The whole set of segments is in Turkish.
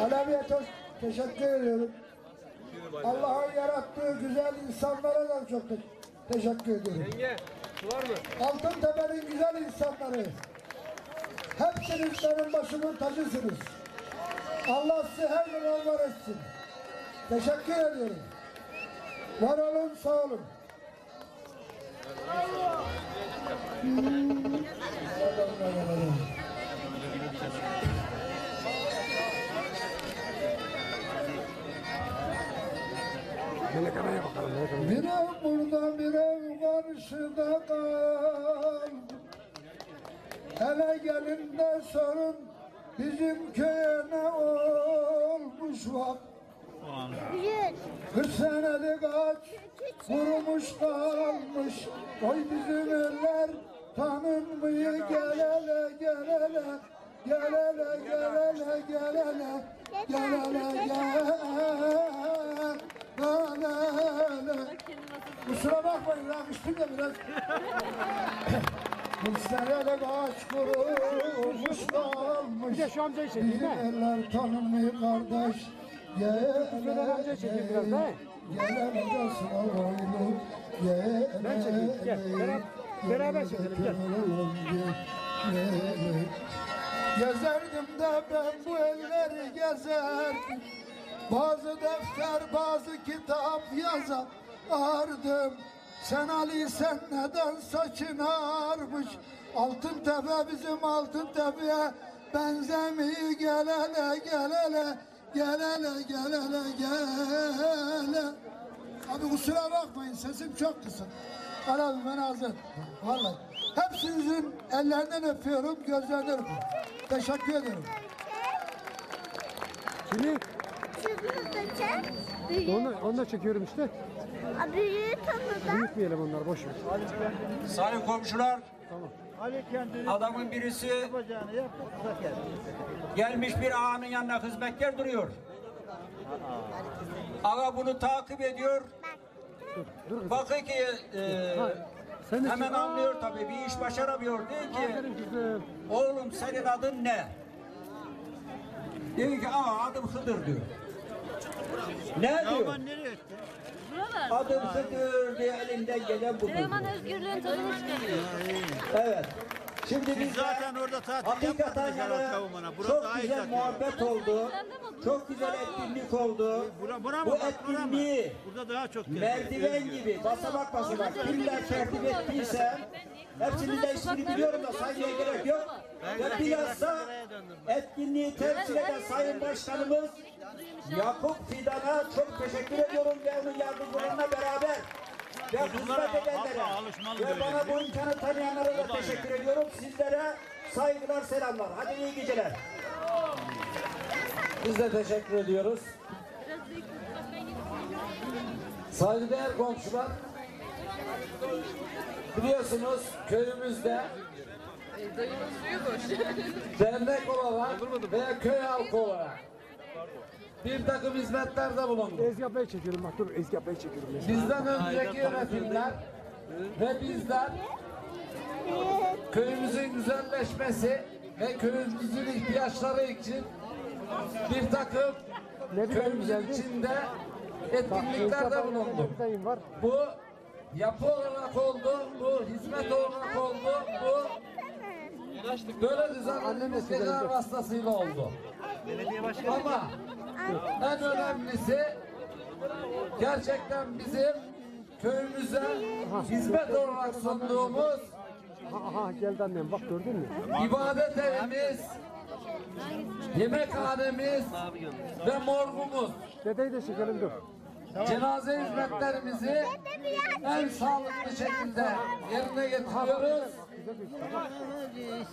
Alevi'ye çok teşekkür ediyorum. Allah'ın yarattığı güzel insanlara da çok te- teşekkür ediyorum. Yenge, var mı? Altın Tepe'nin güzel insanları. Hepsiniz benim başımın tacısınız. Allah sizi her zaman var etsin. Teşekkür ediyorum. Var olun, sağ olun. Bir ev burada bir ev karşıda kal. Hele gelin de sorun bizim köye ne olmuş bak Kırk senelik ağaç kurumuş kalmış Oy bizim eller. Tanınmıyor gel hele gel hele Gel hele gel hele gel hele Gel hele gel hele Kusura bakmayın yakıştım da biraz. Kırk senelik ağaç kurumuş kalmış Bir de şu amcayı çekeyim Bizim eller tanınmıyor kardeş Çekeyim biraz Gel Ben çekeyim, gel. Beraber- beraber çekelim, gel. Gezerdim de ben bu elleri gezerdim. Bazı defter bazı kitap yazardım Sen Ali sen neden saçın ağarmış? Altın tepe bizim altın tepeye benzemiyor. Gel hele gel hele Gel hele gel hele gel hele Abi kusura bakmayın sesim çok kısa. Abi beni hazır. Vallahi. Hepsinizin ellerinden öpüyorum, gözlerinden öpüyorum. Teşekkür ederim. Şimdi Büyüğü, onu, onu da çekiyorum işte. büyüğü tanıdan Büyütmeyelim onları boş ver. Sayın komşular, kendini adamın birisi gelmiş bir ağanın yanına hizmetkar duruyor. Ağa bunu takip ediyor. Bakıyor ki e, Sen de hemen çek- anlıyor tabii bir iş başaramıyor. Diyor ki oğlum senin adın ne? Diyor ki aa adım Hıdır diyor. Ne diyor? Aman nereye etti? Adım Hıdır diye elinden gelen budur. Süleyman. Özgürlüğün tadını çıkarıyor. Evet. Şimdi biz Zaten orada tatil hakikaten yapmadınız yani. Burası çok daha iyi güzel muhabbet oldu. Çok güzel etkinlik oldu. Bura, bura mı? Bu Bak, bura mı? etkinliği Burada daha çok merdiven gibi basamak basamak kimler tertip ettiyse hepsinin de ismini biliyorum da saymaya gerek yok. Ve bilhassa etkinliği temsil eden Sayın Başkanımız Yakup Fidan'a çok teşekkür ediyorum ve onun yardımcılarına beraber ve hizmet edenlere ve bana bu imkanı tanıyanlara da teşekkür ediyorum. Sizlere saygılar, selamlar. Hadi iyi geceler. Biz de teşekkür ediyoruz. Saygıdeğer komşular, biliyorsunuz köyümüzde dernek olarak veya köy halkı olarak bir takım hizmetlerde bulunduk. Ezgi ablayı çekiyorum bak dur Ezgi ablayı çekiyorum. Bizden önceki yönetimler ve bizler köyümüzün güzelleşmesi ve köyümüzün ihtiyaçları için bir takım köyümüzün içinde etkinliklerde var. Bu yapı olarak oldu, bu hizmet olarak oldu, bu böyle düzenlenmiş geceler vasıtasıyla oldu. Ama en önemlisi gerçekten bizim köyümüze hizmet olarak sunduğumuz Aha, aha geldi annem bak gördün mü? ibadet evimiz, yemekhanemiz ve morgumuz. Dedeyi de çekelim dur. Cenaze hizmetlerimizi en sağlıklı şekilde yerine getiriyoruz.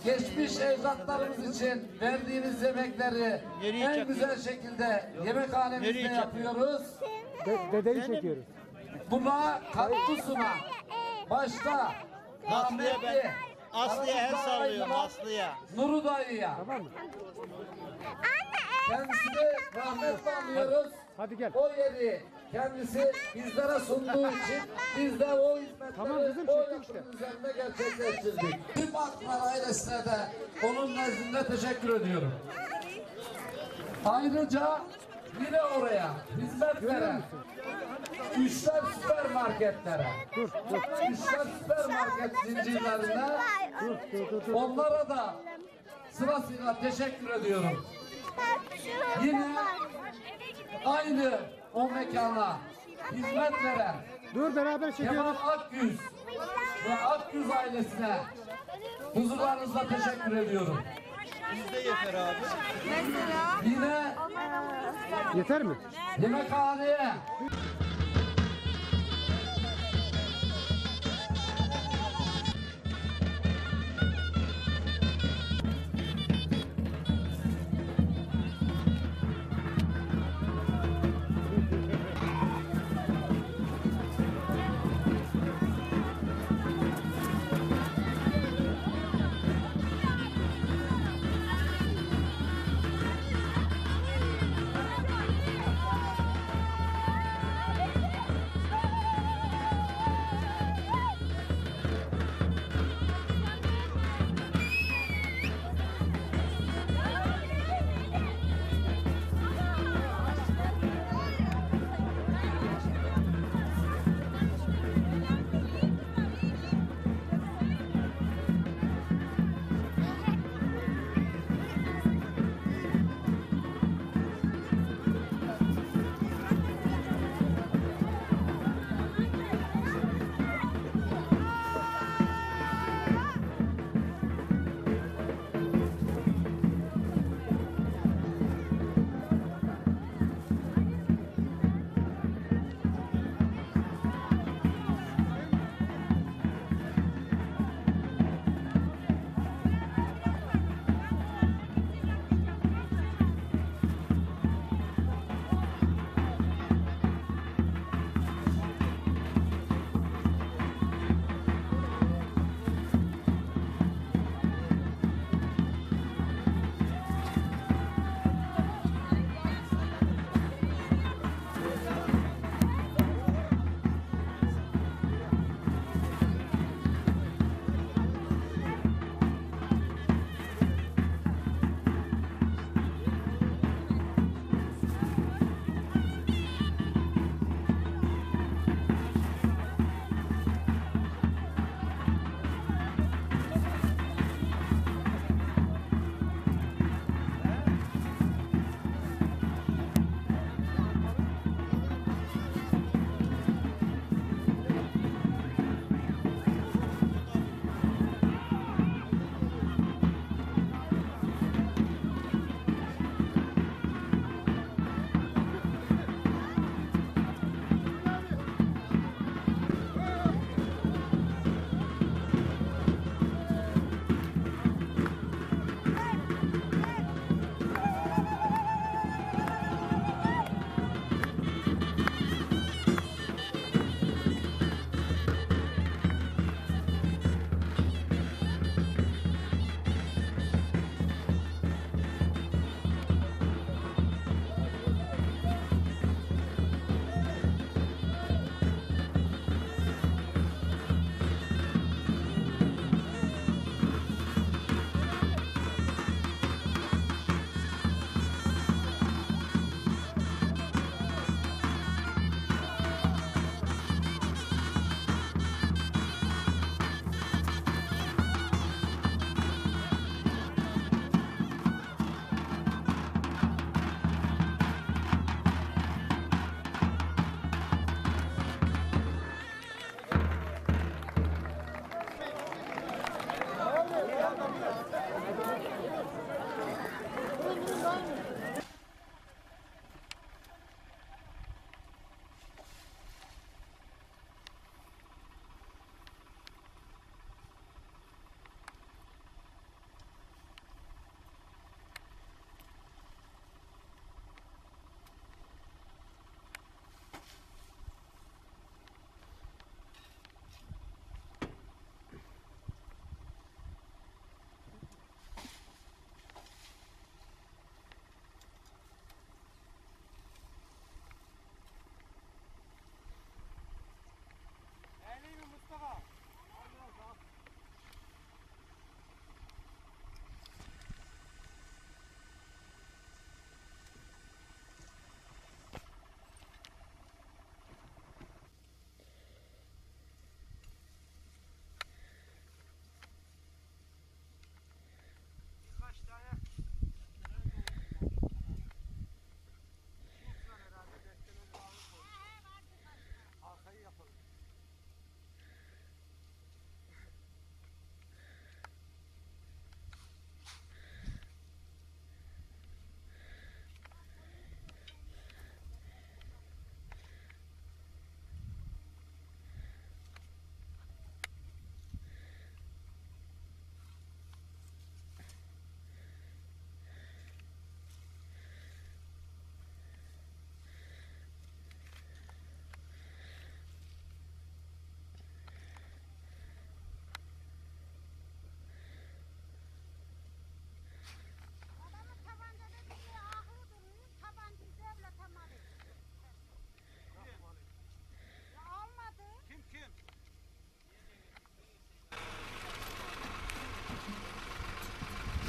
Geçmiş evlatlarımız için verdiğimiz yemekleri en güzel şekilde yemekhanemizde yapıyoruz. De, dedeyi çekiyoruz. Buna katkı sunan başta Aslı'ya ben, rahmetli Aslı'ya el sallıyorum Aslı'ya. Nuru dayıya Tamam mı? kendisini rahmetle anıyoruz. Hadi gel. O yeri kendisi bizlere sunduğu için biz de o hizmetleri Tamam kızım, o yapının üzerinde gerçekleştirdik. Tüm Akpınar ailesine de onun nezdinde teşekkür ediyorum. Ayrıca yine oraya hizmet veren Üçler süpermarketlere, Dur dur Üçler süpermarket zincirlerine dur dur dur. dur. onlara da sırasıyla teşekkür ediyorum. Yine aynı o mekana hizmet veren Dur beraber Kemal çekiyoruz. Akgüz ve Akgüz ailesine huzurlarınızla teşekkür ediyorum. Bizde yeter abi. Yine Yeter mi? yemekhaneye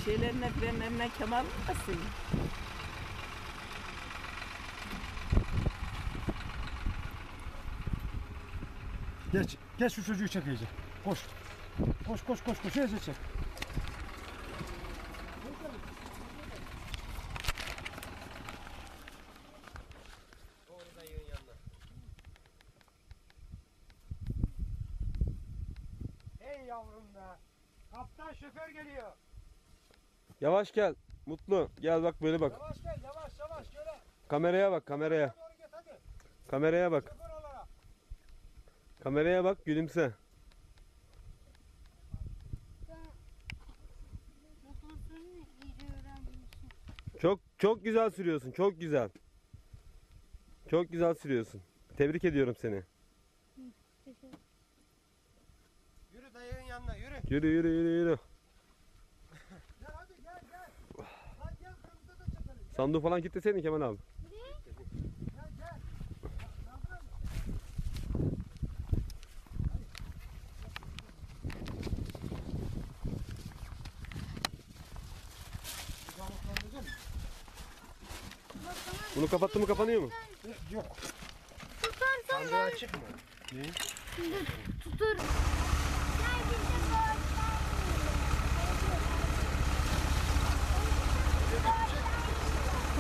şeylerine frenlerine kemer basın. Geç. Geç şu çocuğu çek iyice. Koş. Koş koş koş koş. İyice çek. Yavaş gel. Mutlu. Gel bak böyle bak. Yavaş gel yavaş yavaş şöyle. Kameraya bak kameraya. Doğru git hadi. Kameraya bak. Olarak. Kameraya bak gülümse. İyice. Çok çok güzel sürüyorsun. Çok güzel. Çok güzel sürüyorsun. Tebrik ediyorum seni. Yürü dayının yanına yürü. Yürü yürü yürü yürü. Gel hadi gel gel. Hadi gel kırmızı da çekelim. Sandığı falan kilitleseydin Kemal abi. Bunu kapattı mı kapanıyor mu? Yok. Tutarsan Sandığı açık mı? şimdi tutur.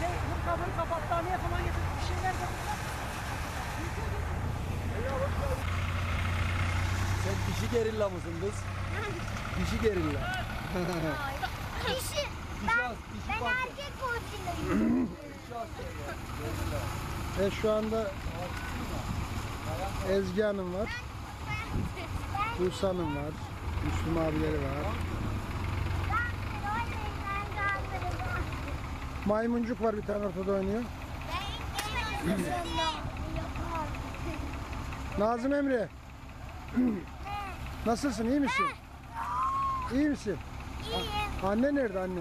Şey bu kabın kapattaneye falan getir. Bir şeyler de Sen dişi gerilla mısın kız? Dişi gerilla. Dişi. Ben, ben erkek korçiliyim. E şu anda Ezgi Hanım var, Buse Hanım var, Müslüm abileri var. Maymuncuk var bir tane ortada oynuyor. Nazım Emre? Nasılsın iyi misin? İyi misin? İyiyim. Anne nerede anne?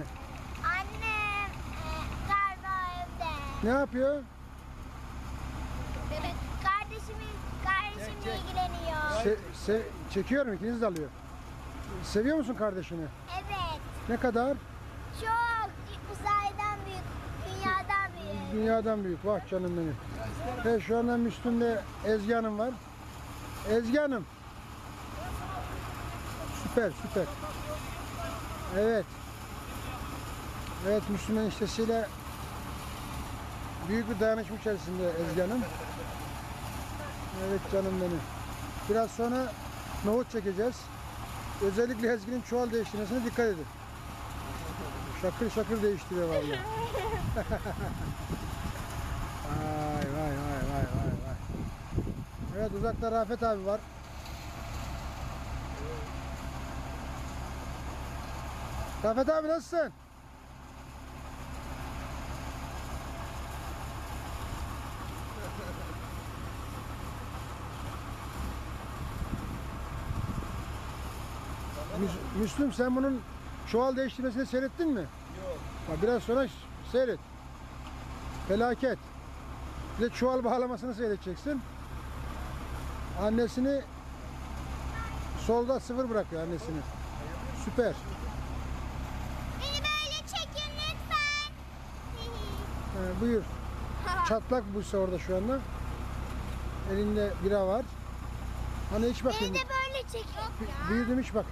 Annem e, galiba evde. Ne yapıyor? Evet. Kardeşimin kardeşimle ilgileniyor. Se, se, çekiyorum ikiniz de alıyor. Seviyor musun kardeşini? Evet. Ne kadar? Çok uzaydan büyük, dünyadan büyük. Dünyadan büyük. Vah canım benim. Evet şu anda Müslüm'de Ezgi Hanım var. Ezgi Hanım. Süper süper. Evet. Evet Müslüman eniştesiyle büyük bir dayanışma içerisinde Ezgi Hanım. Evet canım benim. Biraz sonra nohut çekeceğiz. Özellikle Ezgi'nin çuval değiştirmesine dikkat edin. Şakır şakır değiştiriyor vallahi. Vay vay vay vay vay. Evet uzakta Rafet abi var. Rafet abi nasılsın? Müs- Müslüm sen bunun çuval değiştirmesini seyrettin mi? Yok. Biraz sonra seyret. Felaket. Bir de çuval bağlamasını seyredeceksin. Annesini solda sıfır bırakıyor annesini. Süper. Beni böyle çekin lütfen. Ee, buyur. Çatlak bu orada şu anda. Elinde bira var. Hani iç Beni bakayım. de böyle çekin. Büyüdüm iç bak.